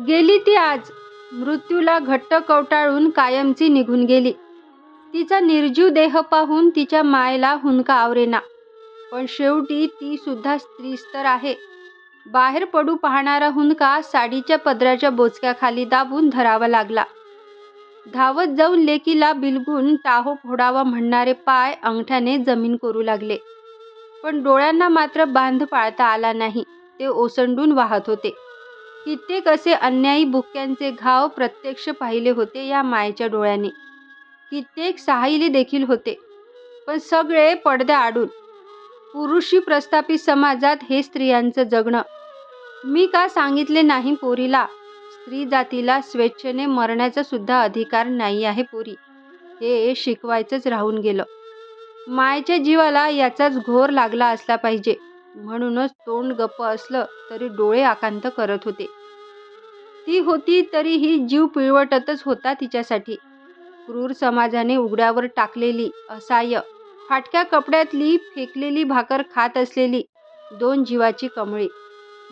गेली ती आज. मृत्यूला घट्ट कवटाळून कायमची निघून गेली. तिचा निर्जीव देह पाहून तिच्या मायला हुंदका आवरेना. पण शेवटी ती सुद्धा स्त्रीच आहे. बाहेर पडू पाहणारा हुंदका साडीच्या पदराच्या बोचक्याखाली दाबून धरावा लागला. धावत जाऊन लेकीला बिलगून टाहो फोडावा म्हणणारे पाय अंगठ्याने जमीन करू लागले. पण डोळ्यांना मात्र बांध पाळता आला नाही. ते ओसंडून वाहत होते. कित्येक असे अन्यायी बुक्क्यांचे घाव प्रत्यक्ष पाहिले होते या मायेच्या डोळ्याने. कित्येक सहायले देखील होते पण सगळे पडद्या आडून. पुरुषी प्रस्थापित समाजात हे स्त्रियांचं जगणं. मी का सांगितले नाही पोरीला? स्त्री जातीला स्वेच्छेने मरण्याचा सुद्धा अधिकार नाही आहे पोरी. हे शिकवायचंच राहून गेलं. मायच्या जीवाला याचाच घोर लागला असला पाहिजे. म्हणूनच तोंड गप्प असलं तरी डोळे आकांत करत होते. ती होती तरीही जीव पिळवटतच होता तिच्यासाठी. क्रूर समाजाने उघड्यावर टाकलेली असहाय्य फाटक्या कपड्यातली फेकलेली भाकर खात असलेली दोन जीवाची कमळी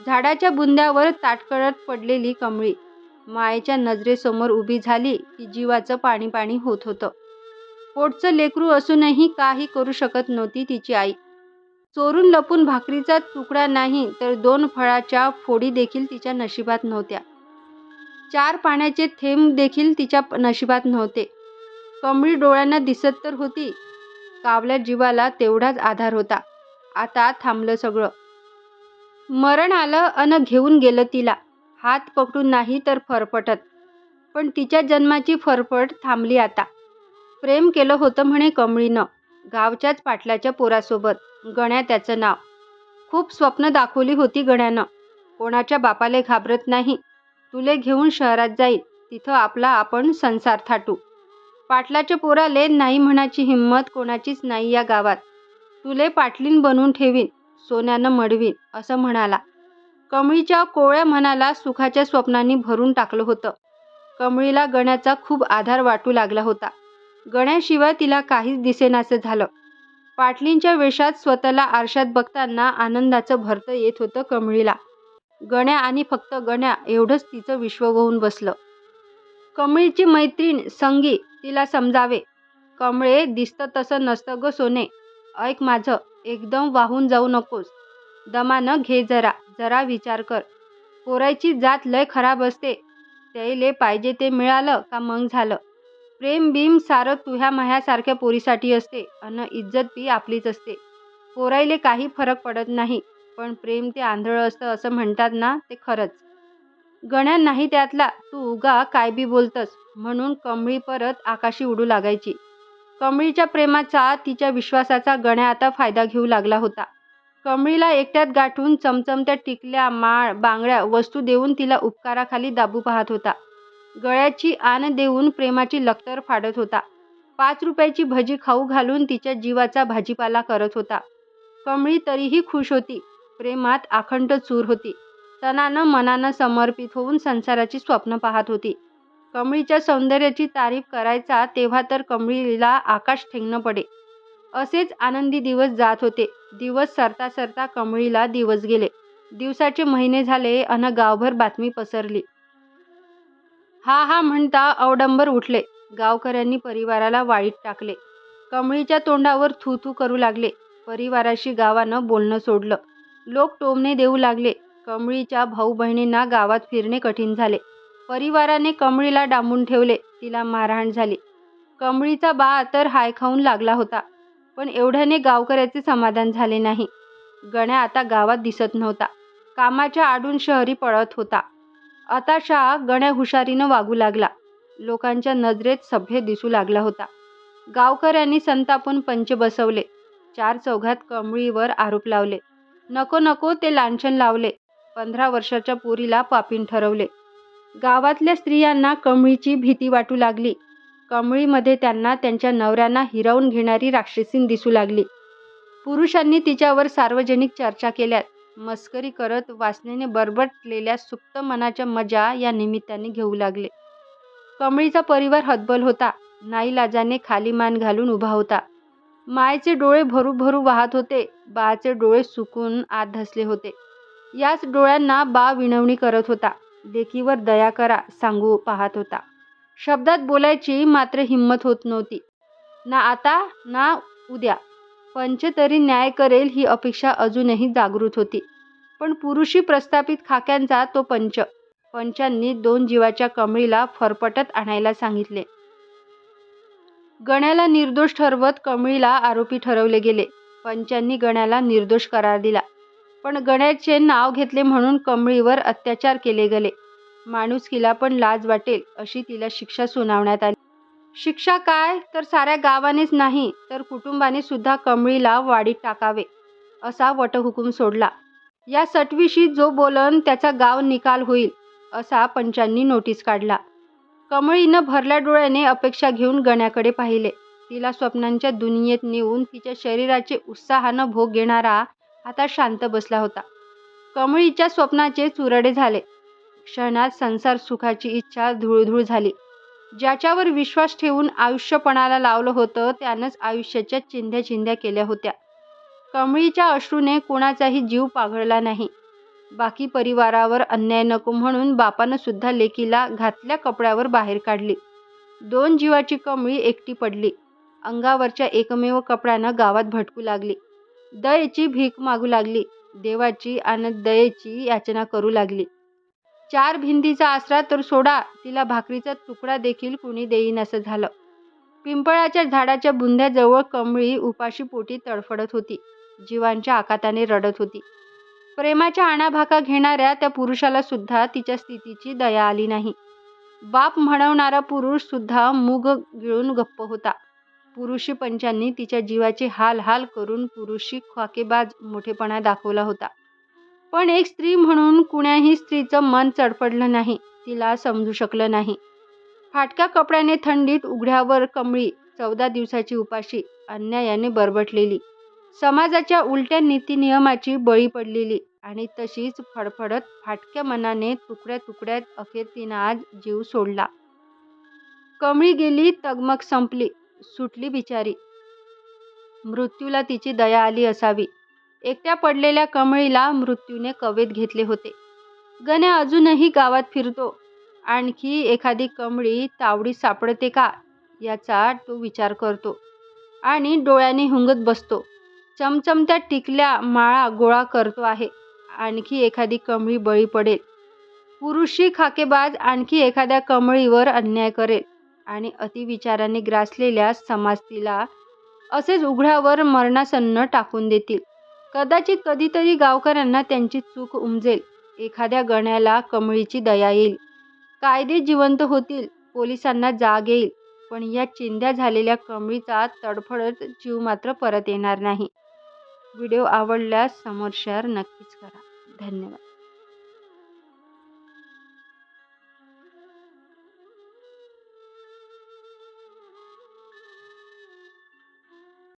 झाडाच्या बुंद्यावर ताटकळत पडलेली कमळी मायेच्या नजरेसमोर उभी झाली की जीवाचं पाणी पाणी होत होतं. पोटचं लेकरू असूनही काही करू शकत नव्हती तिची आई. चोरून लपून भाकरीचा तुकडा नाही तर दोन फळाच्या फोडी देखील तिच्या नशिबात नव्हत्या. चार पाण्याचे थेंब देखील तिच्या नशिबात नव्हते. कमळी डोळ्यांना दिसत तर होती. कावल्या जीवाला तेवढाच आधार होता. आता थांबलं सगळं. मरण आलं अन घेऊन गेलं तिला. हात पकडून नाही तर फरफटत. पण तिच्या जन्माची फरफट थांबली आता. प्रेम केलं होतं म्हणे कमळीनं. गावच्याच पाटलाच्या पोरासोबत. गण्या त्याचं नाव. खूप स्वप्न दाखवली होती गण्यानं. कोणाच्या बापाले घाबरत नाही. तुले घेऊन शहरात जाईल तिथं आपला आपण संसार थाटू. पाटलाच्या पोराले नाही म्हणाची हिंमत कोणाचीच नाही या गावात. तुले पाटलीन बनवून ठेवीन सोन्यानं मडवीन असं म्हणाला. कमळीच्या कोवळ्या मनाला सुखाच्या स्वप्नांनी भरून टाकलं होतं. कमळीला गण्याचा खूप आधार वाटू लागला होता. गण्याशिवाय तिला काहीच दिसेनासं झालं. पाटलींच्या वेशात स्वतःला आरशात बघताना आनंदाचं भरतं येत होतं कमळीला. गण्या आणि फक्त गण्या एवढंच तिचं विश्व होऊन बसलं. कमळीची मैत्रीण संगी तिला समजावे. कमळे दिसतं तसं नसतं ग सोने. ऐक माझं एकदम वाहून जाऊ नकोस. दमानं घे जरा जरा विचार कर. पोरायची जात लय खराब असते. त्याईले पाहिजे ते मिळालं का मग झालं? प्रेम बीम सारं तुह्या माह्यासारख्या पोरीसाठी असते अन इज्जत बी आपलीच असते. पोराईले काही फरक पडत नाही. पण प्रेम ते आंधळं असतं असं म्हणतात ना ते खरंच. गण्या नाही त्यातला तू उगा काय बी बोलतस. म्हणून कमळी परत आकाशी उडू लागायची. कमळीच्या प्रेमाचा तिच्या विश्वासाचा गण्या आता फायदा घेऊ लागला होता. कमळीला एकट्यात गाठून चमचमत्या टिकल्या माळ बांगड्या वस्तू देऊन तिला उपकाराखाली दाबू पाहत होता. गळ्याची आण देऊन प्रेमाची लक्तर फाडत होता. पाच रुपयाची भजी खाऊ घालून तिच्या जीवाचा भाजीपाला करत होता. कमळी तरीही खुश होती. प्रेमात आखंड चूर होती. तनानं मनानं समर्पित होऊन संसाराची स्वप्न पाहत होती. कमळीच्या सौंदर्याची तारीफ करायचा तेव्हा तर कमळीला आकाश ठेंगणं पडे. असेच आनंदी दिवस जात होते. दिवस सरता सरता कमळीला दिवस गेले. दिवसाचे महिने झाले अन गावभर बातमी पसरली. हा हा म्हणता अवडंबर उठले. गावकऱ्यांनी परिवाराला वाळीत टाकले. कमळीच्या तोंडावर थू थू करू लागले. परिवाराशी गावानं बोलणं सोडलं. लोक टोमणे देऊ लागले. कमळीच्या भाऊ बहिणींना गावात फिरणे कठीण झाले. परिवाराने कमळीला डांबून ठेवले. तिला मारहाण झाली. कमळीचा बा तर हाय खाऊन लागला होता पण एवढ्याने गावकऱ्याचे समाधान झाले नाही. गण्या आता गावात दिसत नव्हता. कामाच्या आडून शहरी पळत होता. आताशा गण्या हुशारीनं वागू लागला. लोकांच्या नजरेत सभ्य दिसू लागला होता. गावकऱ्यांनी संतापून पंच बसवले. चार चौघात कमळीवर आरोप लावले. नको नको ते लांछन लावले. पंधरा वर्षाच्या पोरीला पापीन ठरवले. गावातल्या स्त्रियांना कमळीची भीती वाटू लागली. कमळीमध्ये त्यांना त्यांच्या नवऱ्यांना हिरावून घेणारी राक्षसीन दिसू लागली. पुरुषांनी तिच्यावर सार्वजनिक चर्चा केल्यात. मस्करी करत वासनेने बरबटलेल्या सुप्त मनाच्या मजा या निमित्ताने घेऊ लागले. कमळीचा परिवार हतबल होता. नाईलाजाने खाली मान घालून उभा होता. मायचे डोळे भरू भरू वाहत होते. बाचे डोळे सुकून आत धसले होते. याच डोळ्यांना बा विनवणी करत होता. लेकीवर दया करा सांगू पाहत होता. शब्दात बोलायची मात्र हिंमत होत नव्हती. ना आता ना उद्या. पंच तरी न्याय करेल ही अपेक्षा अजूनही जागृत होती. पण पुरुषी प्रस्थापित खाक्यांचा तो पंच. पंचांनी दोन जीवाच्या कमळीला फरफटत आणायला सांगितले. गण्याला निर्दोष ठरवत कमळीला आरोपी ठरवले गेले. पंचांनी गण्याला निर्दोष करार दिला. पण गण्याचे नाव घेतले म्हणून कमळीवर अत्याचार केले गेले. माणुसकीला पण लाज वाटेल अशी तिला शिक्षा सुनावण्यात आली. शिक्षा काय? तर साऱ्या गावानेच नाही तर कुटुंबाने सुद्धा कमळीला वाडीत टाकावे असा वटहुकूम सोडला. या सटवीशी जो बोलन त्याचा गाव निकाल होईल असा पंचांनी नोटीस काढला. कमळीनं भरल्या डोळ्याने अपेक्षा घेऊन गण्याकडे पाहिले. तिला स्वप्नांच्या दुनियेत नेऊन तिच्या शरीराचे उत्साहानं भोग घेणारा आता शांत बसला होता. कमळीच्या स्वप्नाचे चुरडे झाले. क्षणात संसार सुखाची इच्छा धुळधुळ झाली. ज्याच्यावर विश्वास ठेवून आयुष्यपणाला लावलं होतं त्यानंच आयुष्याच्या चिंध्या चिंध्या केल्या होत्या. कमळीच्या अश्रूने कोणाचाही जीव पाघळला नाही. बाकी परिवारावर अन्याय नको म्हणून बापानं सुद्धा लेकीला घातल्या कपड्यावर बाहेर काढली. दोन जीवाची कमळी एकटी पडली. अंगावरच्या एकमेव कपड्यानं गावात भटकू लागली. दयेची भीक मागू लागली. देवाची आणि दयेची याचना करू लागली. चार भिंतीचा आसरा तर सोडा तिला भाकरीचा तुकडा देखील कुणी देईन असं झालं. पिंपळाच्या झाडाच्या बुंद्याजवळ कमळी उपाशी पोटी तडफडत होती. जीवांच्या आकाताने रडत होती. प्रेमाच्या आणाभाका घेणाऱ्या त्या पुरुषाला सुद्धा तिच्या स्थितीची दया आली नाही. बाप म्हणवणारा पुरुष सुद्धा मूग गिळून गप्प होता. पुरुषी पंचांनी तिच्या जीवाचे हाल हाल करून पुरुषी खाकेबाज मोठेपणा दाखवला होता. पण एक स्त्री म्हणून कुण्याही स्त्रीचं मन चडपडलं नाही तिला समजू शकलं नाही. फाटक्या कपड्याने थंडीत उघड्यावर कमळी चौदा दिवसाची उपाशी अन्यायाने बरबटलेली. समाजाच्या उलट्या नीतिनियमाची बळी पडलेली आणि तशीच फडफडत फाटक्या मनाने तुकड्या तुकड्यात अखेर तिनं आज जीव सोडला. कमळी गेली तगमग संपली. सुटली बिचारी. मृत्यूला तिची दया आली असावी. एकट्या पडलेल्या कमळीला मृत्यूने कवेत घेतले होते. गण्या अजूनही गावात फिरतो. आणखी एखादी कमळी तावडी सापडते का? याचा तो विचार करतो. आणि डोळ्याने हुंगत बसतो. चमचमत्या टिकल्या माळा गोळा करतो आहे. आणखी एखादी कमळी बळी पडेल. पुरुषी खाकेबाज आणखी एखाद्या कमळीवर अन्याय करेल. आणि अतिविचाराने ग्रासलेल्या समाजतीला असेच उघड्यावर मरणासन्न टाकून देतील. कदाचित कधीतरी गावकऱ्यांना त्यांची चूक उमजेल. एखाद्या गण्याला कमळीची दया येईल. कायदे जिवंत होतील. पोलिसांना जाग येईल. पण या चिंध्या झालेल्या कमळीचा तडफडत जीव मात्र परत येणार नाही. व्हिडिओ आवडल्यास समोर शेअर नक्कीच करा. धन्यवाद.